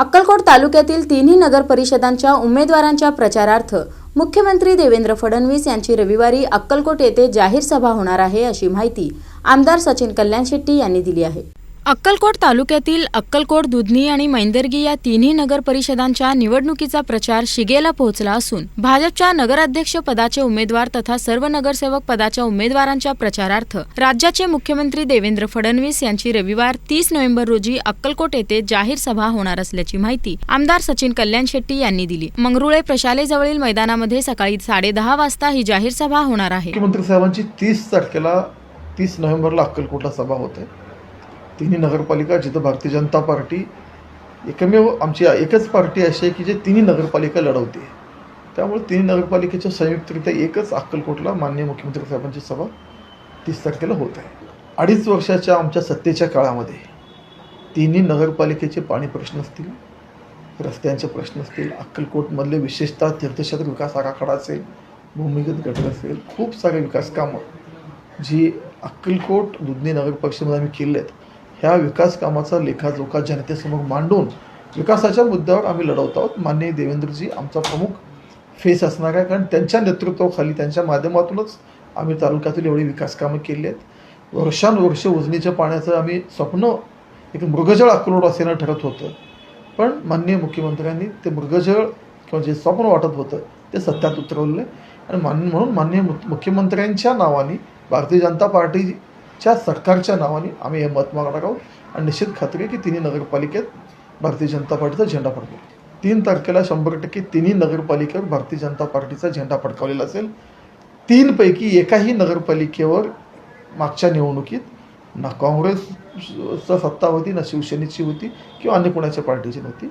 अक्कलकोट तालुक्यातील तिन्ही नगर परिषदांच्या उमेदवारांच्या प्रचारार्थ मुख्यमंत्री देवेंद्र फडणवीस यांची रविवारी अक्कलकोट येथे जाहीर सभा होणार आहे अशी माहिती आमदार सचिन कल्याण शेट्टी यांनी दिली आहे. अक्कलकोट तालुक्यातील अक्कलकोट दुधनी आणि मैंदर्गी या तिन्ही नगर परिषदांच्या निवडणुकीचा प्रचार शिगेला पोहोचला असून भाजपच्या नगराध्यक्ष पदाचे उमेदवार तथा सर्व नगरसेवक पदाच्या उमेदवारांच्या प्रचारार्थ राज्याचे मुख्यमंत्री देवेंद्र फडणवीस यांची रविवार तीस नोव्हेंबर रोजी अक्कलकोट येथे जाहीर सभा होणार असल्याची माहिती आमदार सचिन कल्याण शेट्टी यांनी दिली. मंगरुळे प्रशालेजवळील मैदानामध्ये सकाळी साडेदहा वाजता ही जाहीर सभा होणार आहे. मुख्यमंत्री साहेबांची तीस तारखेला तीस नोव्हेंबरला अक्कलकोटला सभा होते. तिन्ही नगरपालिका जिथं भारतीय जनता पार्टी एकमेव आमची एकच पार्टी अशी आहे की जे तिन्ही नगरपालिका लढवते. त्यामुळे तिन्ही नगरपालिकेच्या संयुक्तरित्या एकच अक्कलकोटला माननीय मुख्यमंत्री साहेबांची सभा तीस तारखेला होत आहे. अडीच वर्षाच्या आमच्या सत्तेच्या काळामध्ये तिन्ही नगरपालिकेचे पाणी प्रश्न असतील रस्त्यांचे प्रश्न असतील अक्कलकोटमधले विशेषतः तीर्थक्षेत्र विकास आराखडा असेल भूमिगत गटर असेल खूप सारे विकास कामं जी अक्कलकोट दुधनी नगर पक्षामध्ये आम्ही केले आहेत. ह्या विकास कामाचा लेखाजोखा जनतेसमोर मांडून विकासाच्या मुद्द्यावर आम्ही लढवत आहोत. माननीय देवेंद्रजी आमचा प्रमुख फेस असणार आहे. कारण त्यांच्या नेतृत्वाखाली त्यांच्या माध्यमातूनच आम्ही तालुक्यातील एवढी विकास कामं केली आहेत. वर्षानुवर्ष उजनीच्या पाण्याचं आम्ही स्वप्न एक मृगजळ अक्कलोड असेनं ठरत होतं. पण माननीय मुख्यमंत्र्यांनी ते मृगजळ किंवा जे स्वप्न वाटत होतं ते सत्यात उतरवलं आणि मान म्हणून माननीय मुख्यमंत्र्यांच्या नावाने भारतीय जनता पार्टी च्या सरकारच्या नावाने आम्ही हे मत मागणार आहोत. आणि निश्चित खात्री आहे की तिन्ही नगरपालिकेत भारतीय जनता पार्टीचा झेंडा फडकेल तीन तारखेला शंभर टक्के तिन्ही नगरपालिकेवर भारतीय जनता पार्टीचा झेंडा फडकावलेला असेल. तीनपैकी एकाही नगरपालिकेवर मागच्या निवडणुकीत ना काँग्रेसचा सत्ता होती ना शिवसेनेची होती किंवा अन्य कोणाच्या पार्टीची नव्हती.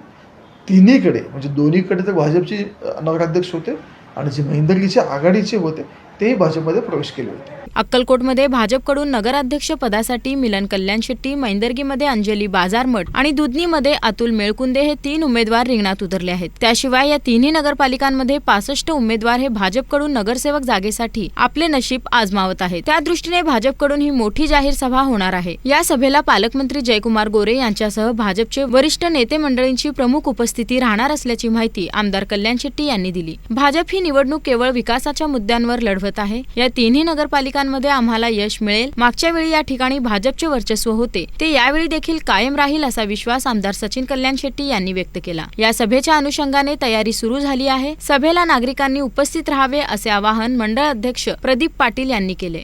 तिन्हीकडे म्हणजे दोन्हीकडे तर भाजपचे नगराध्यक्ष होते. आणि जे महिंदर्गीचे आघाडीचे होते तेही भाजपमध्ये प्रवेश केले होते. अक्कलकोटमध्ये भाजपकडून नगराध्यक्ष पदासाठी मिलन कल्याण शेट्टी मैंदर्गीमध्ये अंजली बाजारमठ आणि दुधनीमध्ये अतुल मेळकुंदे हे तीन उमेदवार रिंगणात उतरले आहेत. त्याशिवाय या तिन्ही नगरपालिकांमध्ये पासष्ट उमेदवार हे भाजपकडून नगरसेवक जागेसाठी आपले नशीब आजमावत आहेत. त्या दृष्टीने भाजपकडून ही मोठी जाहीर सभा होणार आहे. या सभेला पालकमंत्री जयकुमार गोरे यांच्यासह भाजपचे वरिष्ठ नेते मंडळींची प्रमुख उपस्थिती राहणार असल्याची माहिती आमदार कल्याण शेट्टी यांनी दिली. भाजप ही निवडणूक केवळ विकासाच्या मुद्द्यांवर लढवत आहे. या तिन्ही नगरपालिकांमध्ये आम्हाला यश मिळेल. मागच्या वेळी या ठिकाणी भाजपचे वर्चस्व होते. ते यावेळी देखील कायम राहील असा विश्वास आमदार सचिन कल्याण शेट्टी यांनी व्यक्त केला. या सभेच्या अनुषंगाने तयारी सुरू झाली आहे. सभेला नागरिकांनी उपस्थित राहावे असे आवाहन मंडळ अध्यक्ष प्रदीप पाटील यांनी केले.